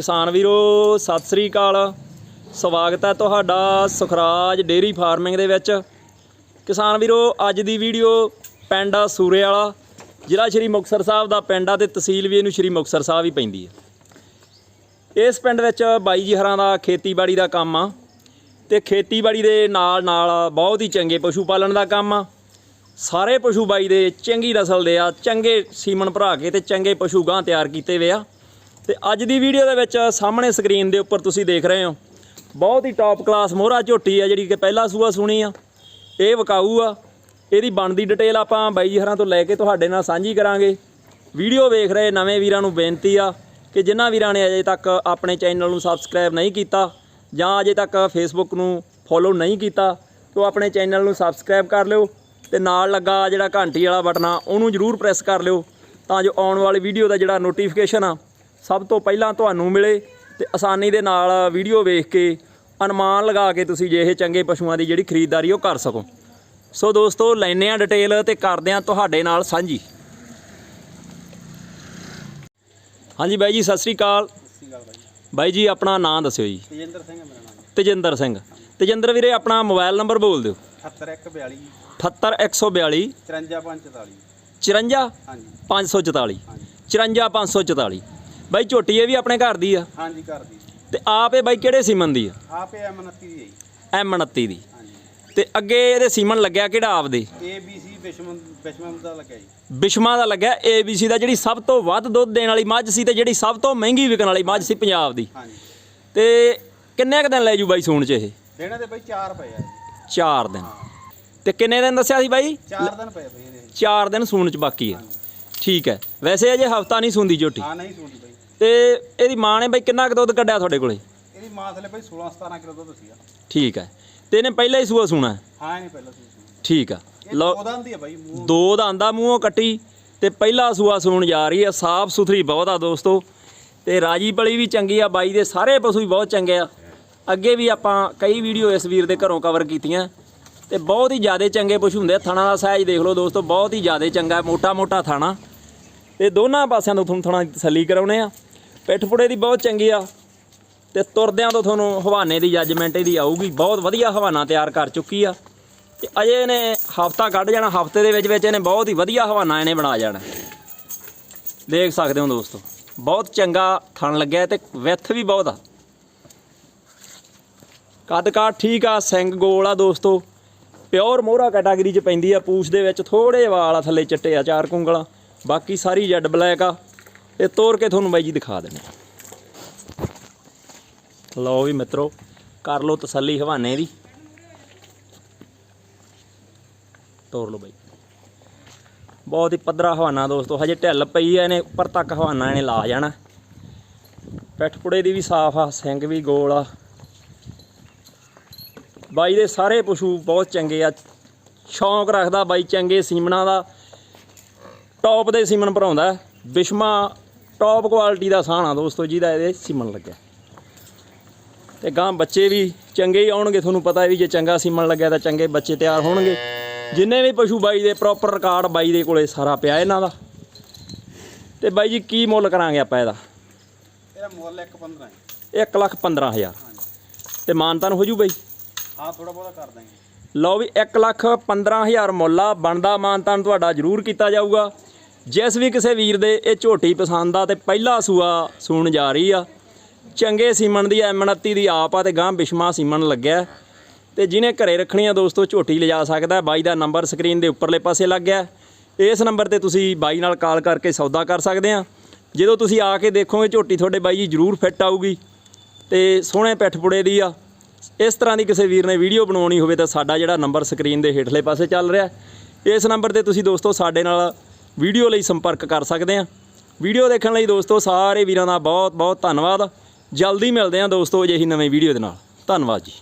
ਕਿਸਾਨ ਵੀਰੋ, ਸਤਿ ਸ੍ਰੀ ਅਕਾਲ। ਸਵਾਗਤ ਹੈ ਤੁਹਾਡਾ ਸੁਖਰਾਜ ਡੇਰੀ ਫਾਰਮਿੰਗ ਦੇ ਵਿੱਚ। ਕਿਸਾਨ ਵੀਰੋ, ਅੱਜ ਦੀ ਵੀਡੀਓ ਪਿੰਡ ਆ ਸੂਰੇ ਵਾਲਾ ਜ਼ਿਲ੍ਹਾ ਸ਼੍ਰੀ ਮੁਕਤਸਰ ਸਾਹਿਬ ਦਾ ਪਿੰਡ ਆ ਤੇ ਤਹਿਸੀਲ ਵੀ ਇਹਨੂੰ ਸ਼੍ਰੀ ਮੁਕਤਸਰ ਸਾਹਿਬ ਹੀ ਪੈਂਦੀ ਹੈ ਇਸ ਪਿੰਡ ਵਿੱਚ ਬਾਈ ਜੀ ਹਰਾਂ ਦਾ ਖੇਤੀਬਾੜੀ ਦਾ ਕੰਮ ਆ ਤੇ ਖੇਤੀਬਾੜੀ ਦੇ ਨਾਲ ਨਾਲ ਬਹੁਤ ਹੀ ਚੰਗੇ ਪਸ਼ੂ ਪਾਲਣ ਦਾ ਕੰਮ ਆ। ਸਾਰੇ ਪਸ਼ੂ ਬਾਈ ਦੇ ਚੰਗੀ ਨਸਲ ਦੇ ਆ, ਚੰਗੇ ਸੀਮਨ ਭਰਾ ਕੇ ਤੇ ਚੰਗੇ ਪਸ਼ੂ ਗਾਂ ਤਿਆਰ ਕੀਤੇ ਵੇ ਆ। ਤੇ ਅੱਜ ਦੀ ਵੀਡੀਓ ਦੇ ਵਿੱਚ ਸਾਹਮਣੇ ਸਕਰੀਨ ਦੇ ਉੱਪਰ ਤੁਸੀਂ ਦੇਖ ਰਹੇ ਹੋ। ਬਹੁਤ ਹੀ ਟੌਪ ਕਲਾਸ ਮੋਹਰਾ ਝੋਟੀ ਆ ਜਿਹੜੀ ਕਿ ਪਹਿਲਾ ਸੂਆ ਸੁਣੀ ਆ। ਇਹ ਵਿਕਾਊ ਆ। ਇਹਦੀ ਬਣਦੀ ਡਿਟੇਲ ਆਪਾਂ ਬਾਈ ਜੀ ਹਰਾਂ ਤੋਂ ਲੈ ਕੇ ਤੁਹਾਡੇ ਨਾਲ ਸਾਂਝੀ ਕਰਾਂਗੇ। ਵੀਡੀਓ ਵੇਖ ਰਹੇ ਨਵੇਂ ਵੀਰਾਂ ਨੂੰ ਬੇਨਤੀ ਆ ਕਿ ਜਿਨ੍ਹਾਂ ਵੀਰਾਂ ਨੇ ਅਜੇ ਤੱਕ ਆਪਣੇ ਚੈਨਲ ਨੂੰ ਸਬਸਕ੍ਰਾਈਬ ਨਹੀਂ ਕੀਤਾ ਜਾਂ ਅਜੇ ਤੱਕ ਫੇਸਬੁੱਕ ਨੂੰ ਫੋਲੋ ਨਹੀਂ ਕੀਤਾ, ਤਾਂ ਆਪਣੇ ਚੈਨਲ ਨੂੰ ਸਬਸਕ੍ਰਾਈਬ ਕਰ ਲਿਓ ਤੇ ਨਾਲ ਲੱਗਾ ਜਿਹੜਾ ਘੰਟੀ ਵਾਲਾ ਬਟਨ ਆ, ਉਹਨੂੰ ਜਰੂਰ ਪ੍ਰੈਸ ਕਰ ਲਿਓ ਤਾਂ ਜੋ ਆਉਣ ਵਾਲੀ ਵੀਡੀਓ ਦਾ ਜਿਹੜਾ ਨੋਟੀਫਿਕੇਸ਼ਨ ਆ ਸਭ ਤੋਂ ਪਹਿਲਾਂ ਤੁਹਾਨੂੰ ਮਿਲੇ ਤੇ ਆਸਾਨੀ ਦੇ ਨਾਲ ਵੀਡੀਓ ਵੇਖ ਕੇ ਅਨੁਮਾਨ ਲਗਾ ਕੇ ਤੁਸੀਂ ਜੇ ਇਹ ਚੰਗੇ ਪਸ਼ੂਆਂ ਦੀ ਜਿਹੜੀ ਖਰੀਦਦਾਰੀ ਉਹ ਕਰ ਸਕੋ। ਸੋ ਦੋਸਤੋ ਲੈਨੇ ਆ ਡਿਟੇਲ ਤੇ ਕਰਦੇ ਆ ਤੁਹਾਡੇ ਨਾਲ ਸਾਂਝੀ। ਹਾਂਜੀ ਬਾਈ ਜੀ ਸਤਿ ਸ੍ਰੀ ਅਕਾਲ। ਸਤਿ ਸ਼੍ਰੀ ਅਕਾਲ ਬਾਈ ਜੀ ਆਪਣਾ ਨਾਮ ਦੱਸਿਓ ਜੀ। ਤੇਜਿੰਦਰ ਸਿੰਘ ਮੇਰਾ ਨਾਮ। ਤੇਜਿੰਦਰ ਸਿੰਘ। ਤੇਜਿੰਦਰ ਵੀਰੇ ਆਪਣਾ ਮੋਬਾਈਲ ਨੰਬਰ ਬੋਲ ਦਿਓ। 78142 78142 54544 54 ਹਾਂਜੀ। 544 ਹਾਂਜੀ। 54544 ਬਾਈ ਝੋਟੀ ਇਹ ਵੀ ਆਪਣੇ ਘਰ ਦੀ ਆ? ਹਾਂਜੀ ਘਰ ਦੀ। ਤੇ ਆਪ ਇਹ ਬਾਈ ਕਿਹੜੇ ਸੀਮਨ ਦੀ ਆ? ਆਪੇ M29 ਦੀ ਹੈ ਜੀ। ਐਮ 29 ਦੀ। ਹਾਂਜੀ। ਤੇ ਅੱਗੇ ਇਹਦੇ ਸੀਮਨ ਲੱਗਿਆ ਕਿਹੜਾ ਆਪਦੇ ABC ਵਿਸ਼ਮਨ ਵਿਸ਼ਮਨ ਦਾ ਲੱਗਿਆ ਜੀ। ਬਿਸ਼ਮਾ ਦਾ ਲੱਗਿਆ ABC ਦਾ ਜਿਹੜੀ ਸਭ ਤੋਂ ਵੱਧ ਦੁੱਧ ਦੇਣ ਵਾਲੀ ਮੱਝ ਸੀ ਤੇ ਜਿਹੜੀ ਸਭ ਤੋਂ ਮਹਿੰਗੀ ਵਿਕਣ ਵਾਲੀ ਮੱਝ ਸੀ ਪੰਜਾਬ ਦੀ। ਹਾਂਜੀ। ਤੇ ਕਿੰਨੇ ਕੁ ਦਿਨ ਲੈ ਜੂ ਬਾਈ ਸੂਣ ਚ ਇਹ? ਦੇਣਾ ਤੇ ਬਾਈ 4 ਪਏ ਆ ਜੀ। 4 ਦਿਨ। ਤੇ ਕਿੰਨੇ ਦਿਨ ਦੱਸਿਆ ਸੀ ਬਾਈ? 4 ਦਿਨ ਪਏ ਬਈ ਇਹਦੇ 4 ਦਿਨ ਸੂਣ ਚ ਬਾਕੀ ਹੈ ਠੀਕ ਹੈ। ਵੈਸੇ ਅਜੇ ਹਫਤਾ ਨਹੀਂ ਸੂੰਦੀ ਝੋਟੀ। ਹਾਂ ਨਹੀਂ ਸੁਣਦੀ ਬਾਈ। ਤੇ ਇਹਦੀ ਮਾਂ ਨੇ ਬਾਈ ਕਿੰਨਾ ਕੁ ਦੁੱਧ ਕੱਢਿਆ ਤੁਹਾਡੇ ਕੋਲੇ? ਇਹਦੀ ਮਾਂ ਥਲੇ ਬਾਈ 16 17 ਕਿਲੋ ਦੁੱਧ ਸੀਗਾ। ਠੀਕ ਹੈ। ਤੇ ਇਹਨੇ ਪਹਿਲਾਂ ਹੀ ਸੂਆ ਸੂਣਾ ਹੈ। ਨਹੀਂ ਪਹਿਲਾਂ ਸੁਣੀ। ਠੀਕ ਆ। ਲਓ। ਉਹਦਾ ਹੁੰਦੀ ਹੈ ਬਾਈ ਮੂੰਹ। ਦੋ ਦੰਦਾਂ ਮੂੰਹੋਂ ਕੱਟੀ ਤੇ ਪਹਿਲਾ ਸੂਆ ਸੂਣ ਜਾ ਰਹੀ ਆ। ਸਾਫ਼ ਸੁਥਰੀ ਬਹੁਤ ਆ ਦੋਸਤੋ। ਤੇ ਰਾਜੀ ਪਲੀ ਵੀ ਚੰਗੀ ਆ ਬਾਈ ਦੇ ਸਾਰੇ ਪਸ਼ੂ ਵੀ ਬਹੁਤ ਚੰਗੇ ਆ। ਅੱਗੇ ਵੀ ਆਪਾਂ ਕਈ ਵੀਡੀਓ ਇਸ ਵੀਰ ਦੇ ਘਰੋਂ ਕਵਰ ਕੀਤੀਆਂ। ਤੇ ਬਹੁਤ ਹੀ ਜ਼ਿਆਦਾ ਚੰਗੇ ਪਸ਼ੂ ਹੁੰਦੇ ਆ। ਥਣਾ ਦਾ ਸਾਈਜ਼ ਦੇਖ ਲਓ ਦੋਸਤੋ ਬਹੁਤ ਹੀ ਜ਼ਿਆਦਾ ਚੰਗਾ ਮੋਟਾ ਮੋਟਾ ਥਾਣਾ। ਤੇ ਦੋਨਾਂ ਪਾਸਿਆਂ ਤੋਂ ਤੁਹਾਨੂੰ ਥਣਾ ਤਸੱਲੀ ਕਰਾਉਣੇ ਆ। ਪਿੱਠ ਫੁੜੇ ਦੀ ਬਹੁਤ ਚੰਗੀ ਆ ਤੇ ਤੁਰਦਿਆਂ ਤੋਂ ਤੁਹਾਨੂੰ ਹਵਾਨੇ ਦੀ ਜੱਜਮੈਂਟ ਇਹਦੀ ਆਊਗੀ। ਬਹੁਤ ਵਧੀਆ ਹਵਾਨਾ ਤਿਆਰ ਕਰ ਚੁੱਕੀ ਆ। ਤੇ ਅਜੇ ਇਹਨੇ ਹਫਤਾ ਕੱਢ ਜਾਣਾ, ਹਫ਼ਤੇ ਦੇ ਵਿੱਚ ਵਿੱਚ ਇਹਨੇ ਬਹੁਤ ਹੀ ਵਧੀਆ ਹਵਾਨਾ ਇਹਨੇ ਬਣਾ ਜਾਣਾ। ਦੇਖ ਸਕਦੇ ਹੋ ਦੋਸਤੋ, ਬਹੁਤ ਚੰਗਾ ਥਣ ਲੱਗਿਆ ਤੇ ਵਿੱਥ ਵੀ ਬਹੁਤ ਆ। ਕੱਦ ਕਾਠ ਠੀਕ ਆ, ਸਿੰਘ ਗੋਲ ਆ ਦੋਸਤੋ। ਪਿਓਰ ਮੋਹਰਾ ਕੈਟਾਗਰੀ ਚ ਪੈਂਦੀ ਆ, ਪੂਛ ਦੇ ਵਿੱਚ ਥੋੜੇ ਵਾਲ ਆ ਥੱਲੇ ਚਿੱਟੇ ਆ, ਚਾਰ ਕੁੰਗਲਾਂ। ਬਾਕੀ ਸਾਰੀ ਜੈਡ ਬਲੈਕ ਆ। ਤੇ ਤੋੜ ਕੇ ਤੁਹਾਨੂੰ ਬਾਈ ਜੀ ਦਿਖਾ ਦਿੰਦੇ ਲਓ ਵੀ ਮਿੱਤਰੋ, ਕਰ ਲਓ ਤਸੱਲੀ ਹਵਾਨੇ ਦੀ। ਤੋੜ ਲਓ ਬਾਈ। ਬਹੁਤ ਹੀ ਪੱਧਰਾ ਹਵਾਨਾ ਦੋਸਤੋ, ਹਜੇ ਢਿੱਲ ਪਈ ਐ ਇਹਨੇ, ਉੱਪਰ ਤੱਕ ਹਵਾਨਾ ਇਹਨੇ ਲਾ ਜਾਣਾ। ਪਿੱਠ ਪੁੜੇ ਦੀ ਵੀ ਸਾਫ਼ ਆ, ਸਿੰਘ ਵੀ ਗੋਲ ਆ। ਬਾਈ ਦੇ ਸਾਰੇ ਪਸ਼ੂ ਬਹੁਤ ਚੰਗੇ ਆ। ਸ਼ੌਂਕ ਰੱਖਦਾ ਬਾਈ ਚੰਗੇ ਸੀਮਣਾ ਦਾ। ਟੌਪ ਦੇ ਸੀਮਨ ਭਰਾਉਂਦਾ ਬਿਸ਼ਮਾ ਟੌਪ ਕੁਆਲਿਟੀ ਦਾ ਸਾਹਣਾ ਦੋਸਤੋ ਜਿਹਦਾ ਇਹਦੇ ਸੀਮਨ ਲੱਗਿਆ। ਤੇ ਗਾਂ ਬੱਚੇ ਵੀ ਚੰਗੇ ਹੀ ਆਉਣਗੇ ਤੁਹਾਨੂੰ ਪਤਾ ਹੈ ਵੀ ਜੇ ਚੰਗਾ ਸੀਮਨ ਲੱਗਿਆ ਤਾਂ ਚੰਗੇ ਬੱਚੇ ਤਿਆਰ ਹੋਣਗੇ। ਜਿੰਨੇ ਵੀ ਪਸ਼ੂ ਬਾਈ ਦੇ ਪ੍ਰੋਪਰ ਰਿਕਾਰਡ ਬਾਈ ਦੇ ਕੋਲੇ ਸਾਰਾ ਪਿਆ ਇਹਨਾਂ ਦਾ। ਤੇ ਬਾਈ ਜੀ ਕੀ ਮੁੱਲ ਕਰਾਂਗੇ ਆਪਾਂ ਇਹਦਾ? ਇਹਦਾ ਮੁੱਲ 1.15 ਹੈ। 1 ਲੱਖ 15000 ਤੇ ਮਾਨਤਾਨ ਹੋ ਜੂ ਬਾਈ? ਹਾਂ ਥੋੜਾ ਬਹੁਤਾ ਕਰ ਦਾਂਗੇ ਲਓ ਵੀ 1 ਲੱਖ 15000 ਮੁੱਲ ਆ। ਬਣਦਾ ਮਾਨਤਾਨ ਤੁਹਾਡਾ ਜ਼ਰੂਰ ਕੀਤਾ ਜਾਊਗਾ। ਜਿਸ ਵੀ ਕਿਸੇ ਵੀਰ ਦੇ ਇਹ ਝੋਟੀ ਪਸੰਦ ਆ ਤੇ ਪਹਿਲਾ ਸੂਆ ਸੂਣ ਜਾ ਰਹੀ ਆ। ਚੰਗੇ ਸੀਮਨ ਦੀ M29 ਦੀ ਆਪ ਆ ਤੇ ਗਾਂ ਬਿਸ਼ਮਾ ਸੀਮਨ ਲੱਗਿਆ। ਤੇ ਜਿਹਨੇ ਘਰੇ ਰੱਖਣੀ ਆ ਦੋਸਤੋ, ਝੋਟੀ ਲਿਜਾ ਸਕਦਾ ਬਾਈ ਦਾ ਨੰਬਰ ਸਕਰੀਨ ਦੇ ਉੱਪਰਲੇ ਪਾਸੇ ਲੱਗ ਗਿਆ। ਇਸ ਨੰਬਰ ਤੇ ਤੁਸੀਂ ਬਾਈ ਨਾਲ ਕਾਲ ਕਰਕੇ ਸੌਦਾ ਕਰ ਸਕਦੇ ਆ। ਜਦੋਂ ਤੁਸੀਂ ਆ ਕੇ ਦੇਖੋਗੇ ਝੋਟੀ ਤੁਹਾਡੇ ਬਾਈ ਜੀ ਜ਼ਰੂਰ ਫਿੱਟ ਆਊਗੀ। ਤੇ ਸੋਹਣੇ ਪਿੱਠ ਪੁੜੇ ਦੀ ਆ। ਇਸ ਤਰ੍ਹਾਂ ਦੀ ਕਿਸੇ ਵੀਰ ਨੇ ਵੀਡੀਓ ਬਣਾਉਣੀ ਹੋਵੇ ਤਾਂ ਸਾਡਾ ਜਿਹੜਾ ਨੰਬਰ ਸਕਰੀਨ ਦੇ ਹੇਠਲੇ ਪਾਸੇ ਚੱਲ ਰਿਹਾ। ਇਸ ਨੰਬਰ ਤੇ ਤੁਸੀਂ ਦੋਸਤੋ ਸਾਡੇ ਨਾਲ ਵੀਡੀਓ ਲਈ ਸੰਪਰਕ ਕਰ ਸਕਦੇ ਆ ਵੀਡੀਓ ਦੇਖਣ ਲਈ ਦੋਸਤੋ ਸਾਰੇ ਵੀਰਾਂ ਦਾ ਬਹੁਤ ਬਹੁਤ ਧੰਨਵਾਦ। ਜਲਦੀ ਮਿਲਦੇ ਆ ਦੋਸਤੋ ਅਜਿਹੀ ਨਵੀਂ ਵੀਡੀਓ ਦੇ ਨਾਲ। ਧੰਨਵਾਦ ਜੀ।